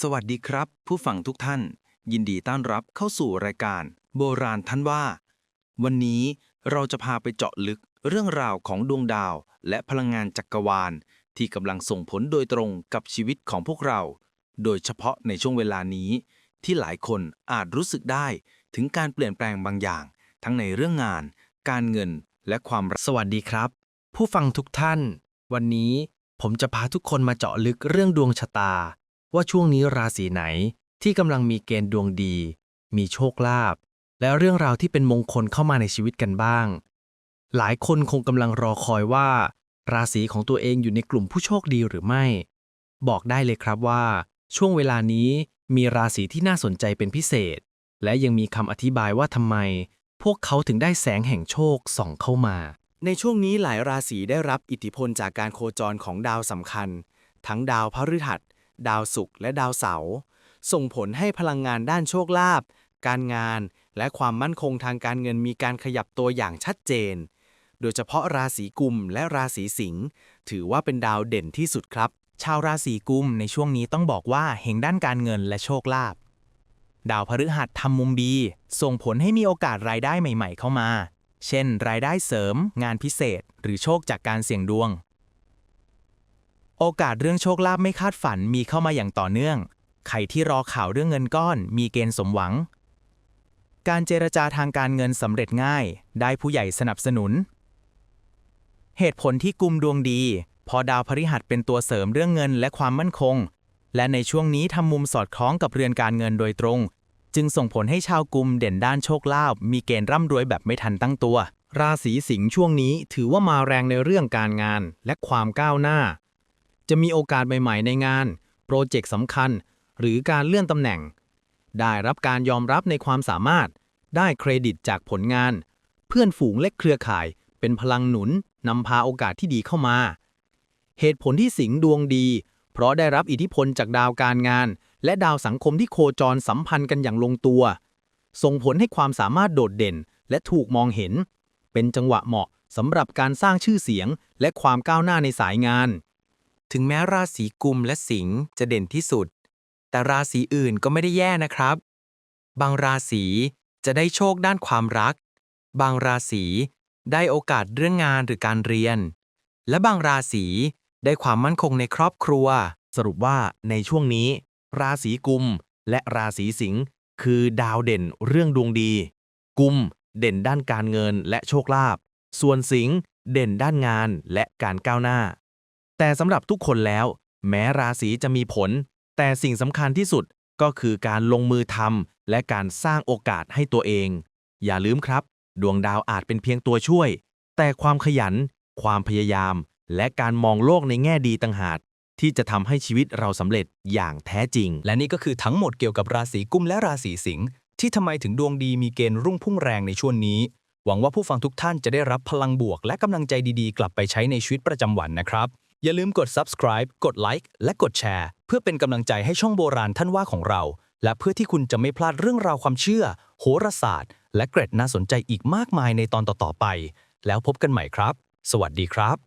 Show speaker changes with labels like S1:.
S1: สวัสดีครับ ผู้ฟังทุกท่าน ยินดีต้อนรับเข้าสู่รายการ โบราณท่านว่า วันนี้เราจะพาไปเจาะลึกเรื่องราวของดวงดาว และพลังงานจักรวาล ที่กำลังส่งผลโดยตรงกับชีวิตของพวกเรา โดยเฉพาะในช่วงเวลานี้ ที่หลายคนอาจรู้สึกได้ถึงการเปลี่ยนแปลงบางอย่าง ทั้งในเรื่องงาน การเงินและความรัก
S2: สวัสดีครับ ผู้ฟังทุกท่าน วันนี้ผมจะพาทุกคนมาเจาะลึกเรื่องดวงชะตา ว่าช่วงนี้ราศีไหนที่กำลังมีเกณฑ์ดวงดี มีโชคลาภและเรื่องราวที่เป็นมงคลเข้ามาในชีวิตกันบ้าง หลายคนคงกำลังรอคอยว่า ราศีของตัวเองอยู่ในกลุ่มผู้โชคดีหรือไม่ บอกได้เลยครับว่า ช่วงเวลานี้มีราศีที่น่าสนใจเป็นพิเศษ และยังมีคำอธิบายว่าทำไม พวกเขาถึงได้แสงแห่งโชคส่องเข้ามา
S3: ในช่วงนี้หลายราศีได้รับอิทธิพลจากการโคจรของดาวสำคัญ ทั้งดาวพฤหัส ดาวศุกร์และดาวเสาร์ส่งผลให้พลังงานด้านโชคลาภการงาน และความมั่นคงทางการเงินมีการขยับตัวอย่างชัดเจน โดยเฉพาะราศีกุมและราศีสิงห์ถือว่าเป็นดาวเด่นที่สุดครับ
S4: ชาวราศีกุมในช่วงนี้ต้องบอกว่าเฮงด้านการเงินและโชคลาภดาวพฤหัสทำมุมบีส่งผลให้มีโอกาสรายได้ใหม่ ๆ เข้ามา เช่น รายได้เสริม งานพิเศษ หรือโชคจากการเสี่ยงดวง โอกาสเรื่องโชคลาภไม่คาดฝันมีเข้ามาอย่างต่อเนื่อง ใครที่รอข่าวเรื่องเงินก้อน มีเกณฑ์สมหวัง การเจรจาทางการเงินสำเร็จง่าย ได้ผู้ใหญ่สนับสนุน เหตุผลที่กุมดวงดี พอดาวพฤหัสเป็นตัวเสริมเรื่องเงินและความมั่นคง และในช่วงนี้ทำมุมสอดคล้องกับเรือนการเงินโดยตรง จึงส่งผลให้ชาวกุมเด่นด้านโชคลาภมีเกณฑ์ร่ำรวยแบบไม่ทันตั้งตัว
S2: ราศีสิงห์ช่วงนี้ถือว่ามาแรงในเรื่องการงานและความก้าวหน้า จะมีโอกาสใหม่ๆในงาน โปรเจกต์สำคัญ หรือการเลื่อนตำแหน่ง ได้รับการยอมรับในความสามารถ ได้เครดิตจากผลงาน เพื่อนฝูงและเครือข่าย เป็นพลังหนุนนำพาโอกาสที่ดีเข้ามา เหตุผลที่สิงห์ดวงดี เพราะได้รับอิทธิพลจากดาวการงาน และดาวสังคมที่โคจรสัมพันธ์กันอย่างลงตัว ส่งผลให้ความสามารถโดดเด่น และถูกมองเห็น เป็นจังหวะเหมาะสำหรับการสร้างชื่อเสียงและความก้าวหน้าในสายงาน
S4: ถึงแม้ราศีกุมและสิงห์จะเด่นที่สุด แต่ราศีอื่นก็ไม่ได้แย่นะครับ บางราศีจะได้โชคด้านความรัก บางราศีได้โอกาสเรื่องงานหรือการเรียน และบางราศีได้ความมั่นคงในครอบครัว
S5: สรุปว่าในช่วงนี้ ราศีกุมและราศีสิงห์คือดาวเด่นเรื่องดวงดี กุมเด่นด้านการเงินและโชคลาภส่วนสิงห์เด่นด้านงานและการก้าวหน้า แต่สำหรับทุกคนแล้ว แม้ราศีจะมีผล แต่สิ่งสำคัญที่สุดก็คือการลงมือทำและการสร้างโอกาสให้ตัวเอง อย่าลืมครับ ดวงดาวอาจเป็นเพียงตัวช่วย แต่ความขยัน ความพยายาม และการมองโลกในแง่ดีต่างหากที่จะทำให้ชีวิตเราสำเร็จอย่างแท้จริง
S4: และนี่ก็คือทั้งหมดเกี่ยวกับราศีกุมและราศีสิงห์ที่ทำไมถึงดวงดีมีเกณฑ์รุ่งพุ่งแรงในช่วงนี้ หวังว่าผู้ฟังทุกท่านจะได้รับพลังบวก และกำลังใจดีๆ กลับไปใช้ในชีวิตประจำวันนะครับ อย่าลืมกด subscribe กด like และกดแชร์ เพื่อเป็นกำลังใจให้ช่องโบราณท่านว่าของเรา และเพื่อที่คุณจะไม่พลาดเรื่องราวความเชื่อ โหราศาสตร์ และเกร็ดน่าสนใจอีกมากมายในตอนต่อๆไป แล้วพบกันใหม่ครับ สวัสดีครับ